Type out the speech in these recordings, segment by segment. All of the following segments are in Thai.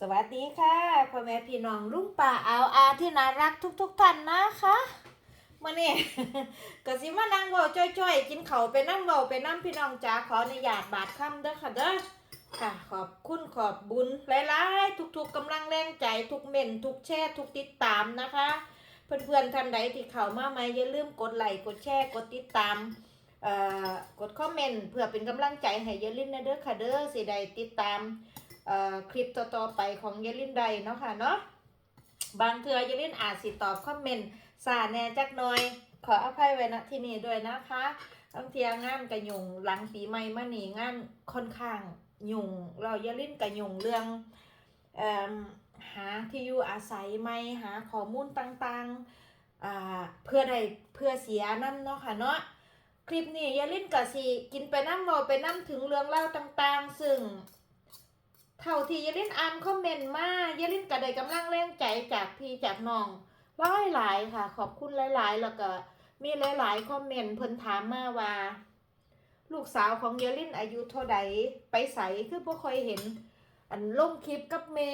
สวัสดีค่ะพ่อแม่พี่น้องลุงป่าเอาอาที่น่ารักทุกๆท่านนะคะมื่อนี้ก็สิมานั่งเบาจ้อยๆ กินเขาไปนั่งเบาไปนั่งพี่น้องจ๋าขออนุญาตบาดคำเด้อค่ะเด้อค่ะ ขอบคุณขอบบุญหลายๆ ทุกๆกำลังแรงใจทุกเม่นทุกแช่ทุกติดตามนะคะ เพื่อนๆท่านใดที่เข้ามาใหมอย่าลืมกดไลค์กดแชร์กดติดตามเอ่อกดคอมเมนต์เพื่อเป็นกำลังใจให้อยาลินนะเด้อค่ะเด้อสิได้ติดตาม คลิปต่อๆไปของเยลินใดเนาะค่ะเนาะบางเทื่อเยลินอาจสิตอบคอมเมนต์สาแน่จักหน่อย ขออภัยไว้ณที่นี่ด้วยนะคะบางเทียงานกระยุงหลังปีใหม่มาหนีงานค่อนข้างยุ่งเราเยลินกระยุงเรื่องอหาที่อยู่อาศัยไหมหาข้อมูลต่างๆเพื่อใดเพื่อเสียน้ำเนาะค่ะเนาะคลิปนี้เยลินกะสิกินไปน้ำเมาไปน้ำถึงเรื่องเล่าต่างๆ ซึ่ง เท่าที่ยลินอ่านคอมเมนต์มายายลินก็ได้กำลังแรงใจจากพี่จากน้องหลายหลายค่ะ ขอบคุณหลาย ๆ แล้วก็มีหลาย ๆ คอมเมนต์เพิ่นถามมาว่า ลูกสาวของยายลินอายุเท่าใดไปใสคือบ่ค่อยเห็น อันลงคลิปกับแม่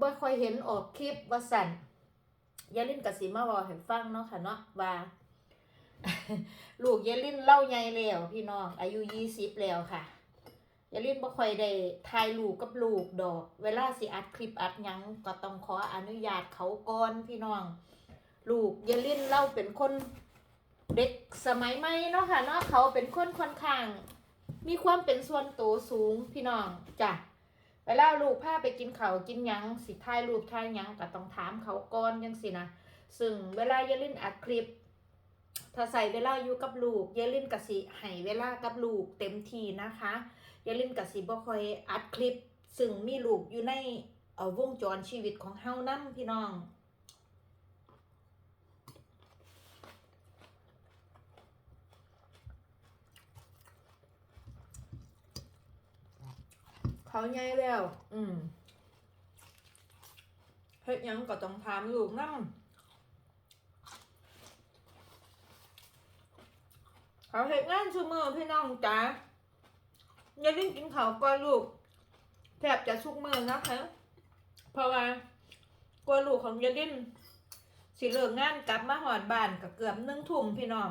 บ่ค่อยเห็นออกคลิปว่าสั่นยายลินก็สิมาเว้าให้ฟังเนาะค่ะเนาะว่าลูกยายลินเล่าใหญ่แล้วพี่น้องอายุ20แล้วค่ะ อย่าลืมบ่ค่อยได้ถ่ายรูปกับลูกดอก เวลาสิอัดคลิปอัดหยังก็ต้องขออนุญาตเขาก่อนพี่น้อง ลูกอย่าลืมเล่าเป็นคนเด็กสมัยใหม่เนาะค่ะเนาะเขาเป็นคนค่อนข้าง มีความเป็นส่วนตัวสูงพี่น้องจ้ะเวลาลูกพาไปกินเขากินยังสิถ่ายรูปถ่ายยังก็ต้องถามเขาก่อนจังสินะซึ่งเวลาอย่าลืมอัดคลิป ถ้าใส่เวลาอยู่กับลูกอย่าลืมกะสิให้เวลากับลูกเต็มที่นะคะ ย่าลืมกับสิบ่ค่อยอัดคลิป ซึ่งมีลูกอยู่ในเอ่อวงจรชีวิตของเฮานํพี่น้องเขาใหญ่แล้ว อืมเฮ็ดหยังก็ต้องถามลูกนํเขาเฮ็ดงานซุมื้อพี่น้องจ๋า อย่าลืมกินข้าวก่อนลูกแทบจะทุกมือนะคะ เพราะว่ากลัวลูกของยายลินสิเลิกงานกลับมาหอดบ้านก็เกือบนึ่งทุ่มพี่น้อง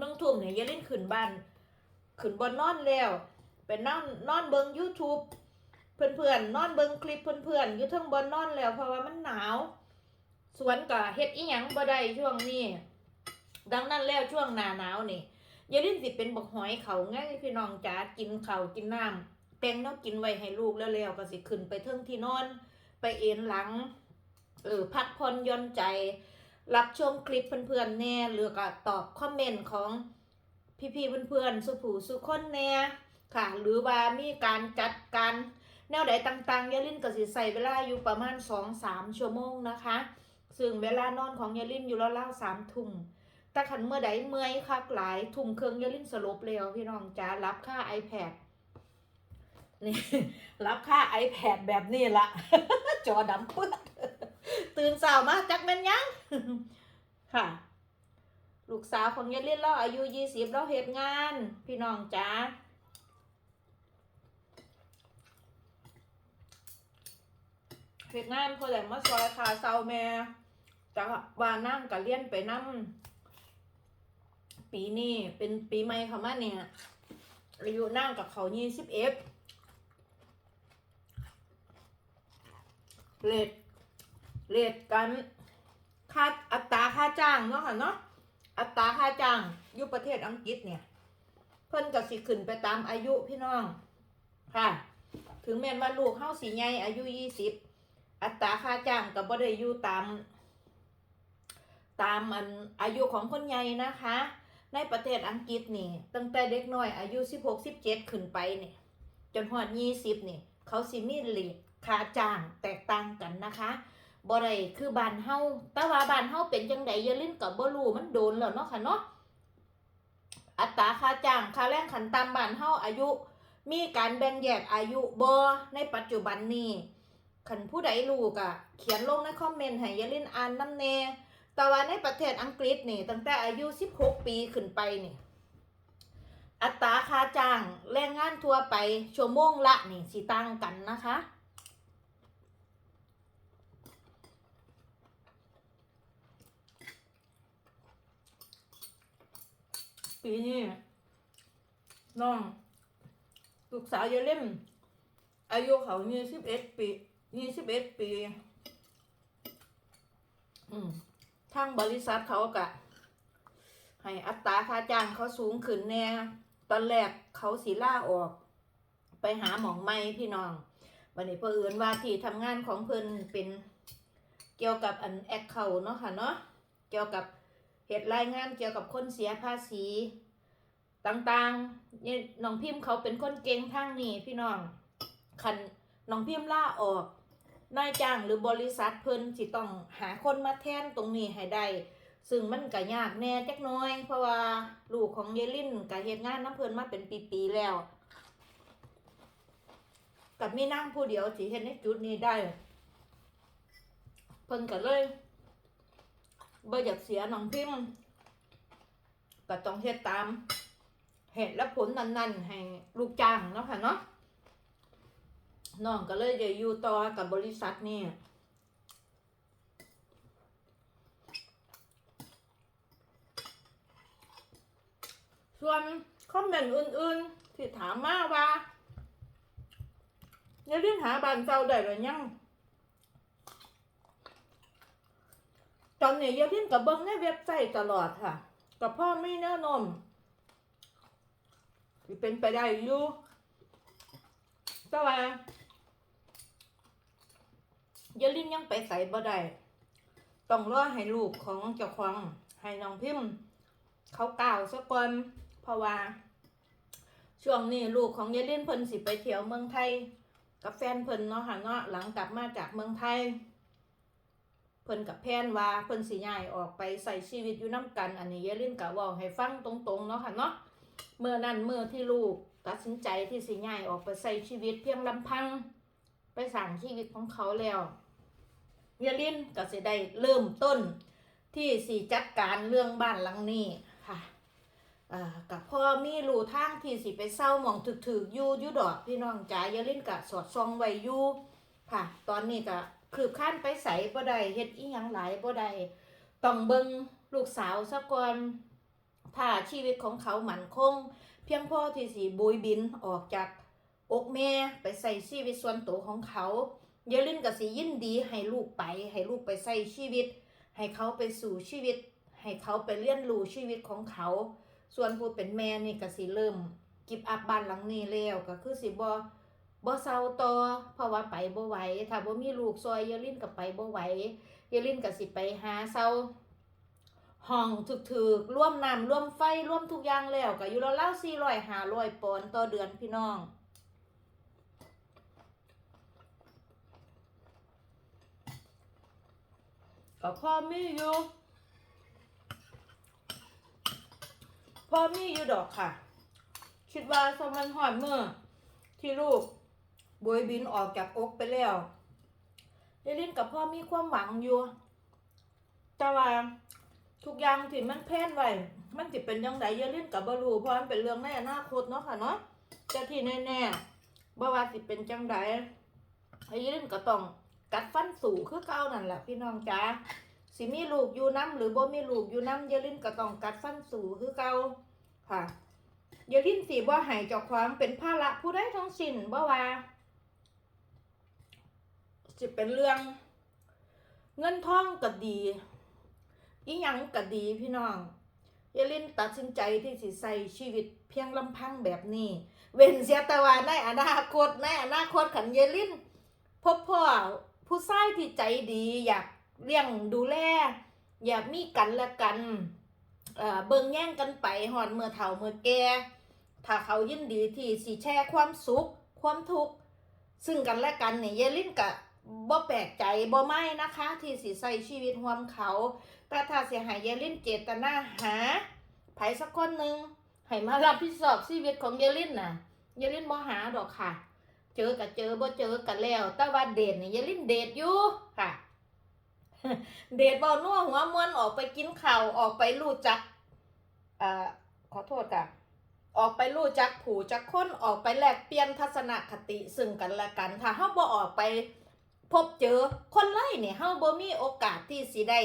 นึ่งทุ่มเนี่ยยายลินขึ้นบ้านขึ้นบนนอนแล้วไปนอนนอนเบิง YouTube เพื่อนๆนอนเบิงคลิปเพื่อนๆอยู่ทั้งบนนอนแล้ว เพราะว่ามันหนาว สวนก็เฮ็ดอีหยังบ่ได้ช่วงนี้ ดังนั้นแล้วช่วงหน้าหนาวนี่ ยายลินสิเป็นบกหอยเขาง่ายพี่น้องจ๋ากินเขากินน้ำแต่งน้องกินไว้ให้ลูกแล้วแล้วก็สิขึ้นไปเทิงที่นอน ไปเอนหลังเออพักผ่อนย่อนใจ รับชมคลิปเพื่อนๆแน่หรือก็ตอบคอมเมนต์ของพี่ๆเพื่อนๆสุผู้สุคนแน่ค่ะ หรือว่ามีการจัดการแนวใดต่างๆยายลินก็สิใส่เวลาอยู่ประมาณ2-3ชั่วโมงนะคะ ซึ่งเวลานอนของยายลินอยู่ราวๆสามทุ่ม แต่ขันเมื่อใดเมื่อยคักหลายทุ่มเครื่องยาลิ้นสลบเร็วพี่น้องจ้ารับค่า iPad นี่รับค่า iPad แบบนี้ละจอดำปึ๊ดตื่นสาวมาจักแม่นยังค่ะ ลูกสาวของยายลิ้นเราอายุยี่สิบเราเหตุงาน พี่น้องจ้าเหตุงานพอแต่มาซอยคาเซาแม่แต่ว่านั่งกับเลี้ยนไปนั่ง ปีนี้เป็นปีใหม่ค่ะมาเนี่ยอายุนั่งกับเขายี่สิบเอ็ดเลทเลทกันค่าอัตราค่าจ้างเนาะค่ะเนาะอัตราค่าจ้างอยู่ประเทศอังกฤษเนี่ย เพิ่นกับสิขึ้นไปตามอายุพี่น้องค่ะ ถึงแม้นว่าลูกเฮาสีใหญ่อายุยี่สิบอัตราค่าจ้างกับบ่ได้อยู่ตาม ตามอันอายุของคนใหญ่นะคะ ในประเทศอังกฤษนี่ตั้งแต่เด็กน้อยอายุ 16 17 ขึ้นไปนี่จนฮอด20 นี่ เขาสิมีเลทค่าจ้างแตกต่างกันนะคะบ่ได้คือบ้านเฮาแต่ว่าบ้านเฮาเป็นจังไดอย่าลืมกับบ่รู้มันโดนแล้วเนาะค่ะเนาะอัตราค่าจ้างค่าแรงขันตามบ้านเฮาอายุ มีการแบ่งแยกอายุบ่ในปัจจุบันนี้คันผู้ใดรู้ก็เขียนลงในคอมเมนต์ให้อย่าลืมอ่านนำแน่ แต่ว่าในประเทศอังกฤษนี่ตั้งแต่อายุ 16 ปีขึ้นไปนี่ อัตราค่าจ้างแรงงานทั่วไปชั่วโมงละนี่สิต่างกันนะคะปีนี้น้องลูกสาวเยเล่ม อายุเขายี่สิบเอ็ดปียี่สิบเอ็ดปี อืม ทางบริษัทเขากะให้อัตราค่าจ้างเขาสูงขึ้นแน่ตอนแรกเขาสีล่าออก ไปหาหมองไม่พี่น้องวันนี้เพื่อนว่าที่ทำงานของเพิ่อนเป็นเกี่ยวกับอันแอคเคาเนาะค่ะเนาะเกี่ยวกับเหตุรายงานเกี่ยวกับคนเสียภาษีต่างๆนี่น้องพิมพ์เขาเป็นคนเก่งทางนี้พี่น้องคันน้องพิมพ์ล่าออก นายจ้างหรือบริษัทเพิ่นสิต้องหาคนมาแทนตรงนี้ให้ได้ซึ่งมันก็ยากแน่จักหน้อย เพราะว่าลูกของเยลินก็เฮ็ดงานน้ำเพิ่นมาเป็นปีๆแล้วกับมีนั่งผู้เดียวสิเฮ็ดในจุดนี้ได้ เพิ่นก็เลยบ่อยากเสียน้องพิมก็ต้องเฮ็ดตามเหตุและผลนั้นๆ ให้ลูกจ้างเนาะค่ะเนาะ น้องก็เลยจะอยู่ต่อกับบริษัทนี่ส่วนคอมเมนต์อื่นๆ ที่ถามมาว่าอย่าลืมหาบ้านเจ้าได้หรือยังตอนนี้อย่าลืมกับเบิ้งในเว็บไซต์ตลอดค่ะ กับพ่อไม่แน่นมที่เป็นไปได้อยู่แต่ว่า ยาลินยังไปใส่บ่ได้ต้องรอให้ลูกของเจ้าของให้น้องพิมพ์เขากล่าวซะก่อนเพราะว่า ช่วงนี้ลูกของยาลินเพิ่นสิไปเที่ยวเมืองไทย กับแฟนเพิ่นเนาะค่ะเนาะหลังกลับมาจากเมืองไทย เพิ่นกับแพนว่าเพิ่นสิย้ายออกไปใส่ชีวิตอยู่น้ำกัน อันนี้ยาลินกะว่าให้ฟังตรงๆเนาะค่ะเนาะเมื่อนั้นเมื่อที่ลูกตัดสินใจที่สิย้ายออกไปใส่ชีวิตเพียงลำพังไปสั่งชีวิตของเขาแล้ว เยลินก็จะได้เริ่มต้นที่สีจัดการเรื่องบ้านหลังนี้ค่ะกับพ่อมีรูทางที่สิไปเศร้ามองถึกๆอยู่อยู่ดอกพี่น้องจ๋าเยลินก็สอดซองไว้อยู่ค่ะ ตอนนี้ก็คืบขั้นไปใส่บ่ได้เฮ็ดอีหยังหลายบ่ได้ต้องเบิ่งลูกสาวซะก่อนถ้าชีวิตของเขาหมั่นคง เพียงพอที่สิบุยบินออกจากอกแม่ไปใส่ชีวิตส่วนตัวของเขา เยลินก็สิยินดีให้ลูกไป ให้ลูกไปใส่ชีวิต ให้เขาไปสู่ชีวิต ให้เขาไปเรียนรู้ชีวิตของเขา ส่วนผู้เป็นแม่นี่ก็สิเริ่มกิบอับบ้านหลังนี้แล้วก็คือสิบ่บ่เศร้าต่อเพราะว่าไปบ่ไหวถ้าบ่มีลูกซอยเยลินก็ไปบ่ไหวเยลินก็สิไปหาเศร้าห้องถึกๆร่วมน้ำร่วมไฟร่วมทุกอย่างแล้วก็อยู่ราวๆ400 500ปอนต่อเดือนพี่น้อง ก็พ่อมีอยู่พ่อมีอยู่ดอกค่ะ คิดว่าสมันหอดเมื่อ ที่ลูกบวยบินออกจากอกไปแล้วเยลินกับพ่อมีความหวังอยู่ แต่ว่าทุกอย่างที่มันแพลนไว้มันจะเป็นยังไงเยลินกับบรูเพราะมันเป็นเรื่องในอนาคตเนาะค่ะเนาะแต่ที่แน่ๆบ่ว่าสิเป็นจังไดเยลินก็ต้อง กัดฟันสู่คือเก่านั่นแหละพี่น้องจ๋าสิมีลูกอยู่น้ำหรือบ่มีลูกอยู่น้ำเยลินก็ต้องกัดฟันสู่คือเก่าค่ะเยลินสิบ่ห้เจ้าของเป็นภาระผู้ใดทั้งสิ้นบ่ว่าสิเป็นเรื่อง เงินทองก็ดีอีหยังก็ดีพี่น้องเยลินตัดสินใจที่สิใส่ชีวิตเพียงลำพังแบบนี้ เว้นเสียแต่ว่าในอนาคตในอนาคตขันเยลินพบพ่อ ผู้ชายที่ใจดีอยากเลี้ยงดูแลอยากมีกันและกันเบิ่งแย่งกันไปหอดเมื่อเฒ่าเมื่อแก่ถ้าเขายินดีที่สิแชร์ความสุข ความทุกข์ซึ่งกันและกันเนี่ยเยลินกะบ่แปลกใจบ่ไม่นะคะ ที่สิใส่ชีวิตร่วมเขา แต่ถ้าเสียหายเยลินเจตนาหาไผสักคนหนึ่งให้มารับผิดชอบชีวิตของเยลินน่ะเยลินบ่หาดอกค่ะ เจอกับเจอบ่เจอกันแล้ว แต่ว่าเดทนี่ย่าลิ้นเดทอยู่ค่ะ เดทบ่นัวหัวมวนออกไปกินข้าวออกไปรู้จักเอ่อขอโทษค่ะ ออกไปรู้จักผู้จักคนออกไปแลกเปลี่ยนทัศนคติซึ่งกันและกันถ้าเฮาบ่ออกไปพบเจอคนไล่เนี่ยเฮาบ่มีโอกาสที่สิได้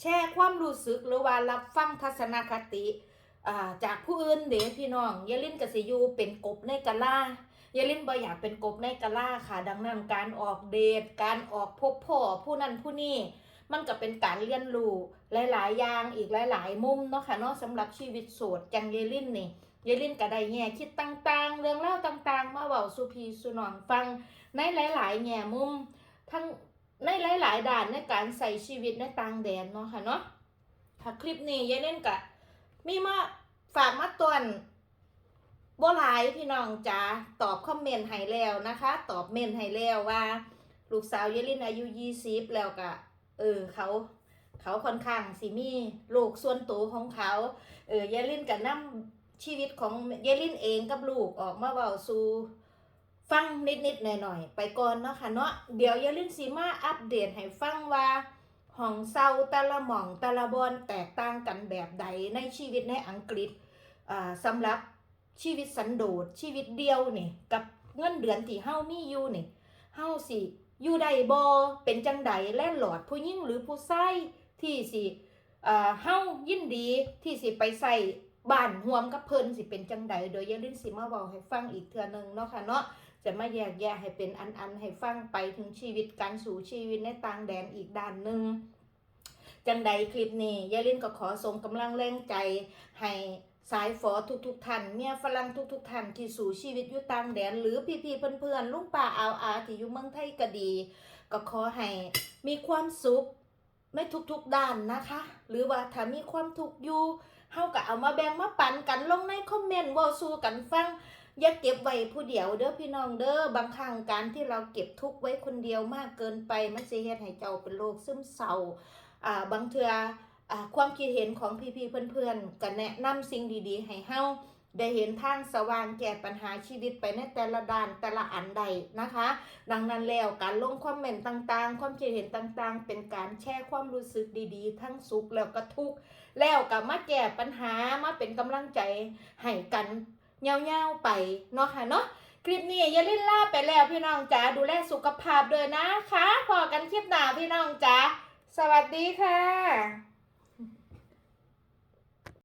แชร์ความรู้สึกหรือว่ารับฟังทัศนคติอ่าจากผู้อื่นเด้พี่น้องยาลินก็สิอยู่เป็นกบในกะลา ยายลินบ่อยากเป็นกบในกะลาค่ะ ดังนั้นการออกเดท การออกพบพ่อผู้นั้นผู้นี้มันก็เป็นการเรียนรู้หลาย ๆ อย่างอีกหลาย ๆ มุมเนาะค่ะเนาะสำหรับชีวิตโสดจังยายลินนี่ยายลินก็ได้แง่คิดต่างๆ เรื่องเล่าต่างๆ มาเว้าสู่พี่สู่น้องฟังในหลาย ๆ แง่มุมทั้งในหลาย ๆด้านในการใส่ชีวิตในต่างแดนเนาะค่ะเนาะค่ะคลิปนี้ยายลินก็มีมาฝากมาตวนายพี่น้องจ๋าตอบคอมเมนต์ให้แล้วนะคะ ตอบเมนต์ให้แล้วว่า ลูกสาวเยลินอายุ20แล้วก็เออเขาเขาค่อนข้างสิมีโลกส่วนตัวของเขา เออเยลินก็นำชีวิตของเยลินเองกับลูกออกมาเว้าสู่ฟังนิดๆหน่อยๆไปก่อนเนาะค่ะเนาะเดี๋ยวเยลินสิมาอัปเดตให้ฟังว่าห้องเศร้าแต่ละหม่องแต่ละบอนแตกต่างกันแบบใดในชีวิตในอังกฤษอ่าสำหรับ ชีวิตสันโดษชีวิตเดียวนี่กับเงินเดือนที่เฮามีอยู่นี่เฮาสิอยู่ใดบ่เป็นจังใดแล่นหลอดผู้หญิงหรือผู้ชายที่สิอ่าเฮายินดีที่สิไปใส่บ้านห่วมกับเพิ่นสิเป็นจังใดโดยยาลินสิมาเว้าให้ฟังอีกเทื่อหนึงเนาะค่ะเนาะจะมาแยกแยะให้เป็นอันๆให้ฟังไปถึงชีวิตการสู่ชีวิตในต่างแดนอีกด้านหนึ่งจังใดคลิปนี้ยายลินก็ขอส่งกำลังแรงใจให้ สายฝอทุกๆท่านเมียฝรั่งทุกๆท่านที่สู่ชีวิตอยู่ต่างแดน หรือพี่ๆเพื่อนๆลุงป้าอาวอาที่อยู่เมืองไทยก็ดี ก็ขอให้มีความสุขในทุกๆด้านนะคะ หรือว่าถ้ามีความทุกข์อยู่เฮาก็เอามาแบ่งมาปันกันลงในคอมเมนต์ว่าสู่กันฟังอย่าเก็บไว้ผู้เดียวเด้อพี่น้องเด้อบางครั้งการที่เราเก็บทุกข์ไว้คนเดียวมากเกินไปมันสิเฮ็ดให้เจ้าเป็นโรคซึมเศร้าอ่าบางเทื่อ ความคิดเห็นของพี่ๆเพื่อนๆก็แนะนำสิ่งดีๆ ให้เฮาได้เห็นทางสว่างแก้ปัญหาชีวิตไปในแต่ละด้านแต่ละอันใดนะคะ ดังนั้นแล้วการลงคอมเมนต์ต่างๆ ความคิดเห็นต่างๆ เป็นการแชร์ความรู้สึกดีๆ ทั้งสุขแล้วก็ทุกข์แล้วก็มาแก้ปัญหามาเป็นกำลังใจให้กันเงาๆไปเนาะค่ะเนาะคลิปนี้อย่าลืมลาไปแล้วพี่น้องจ๋าดูแลสุขภาพด้วยนะคะพอกันคลิปหน้าพี่น้องจ๋าสวัสดีค่ะ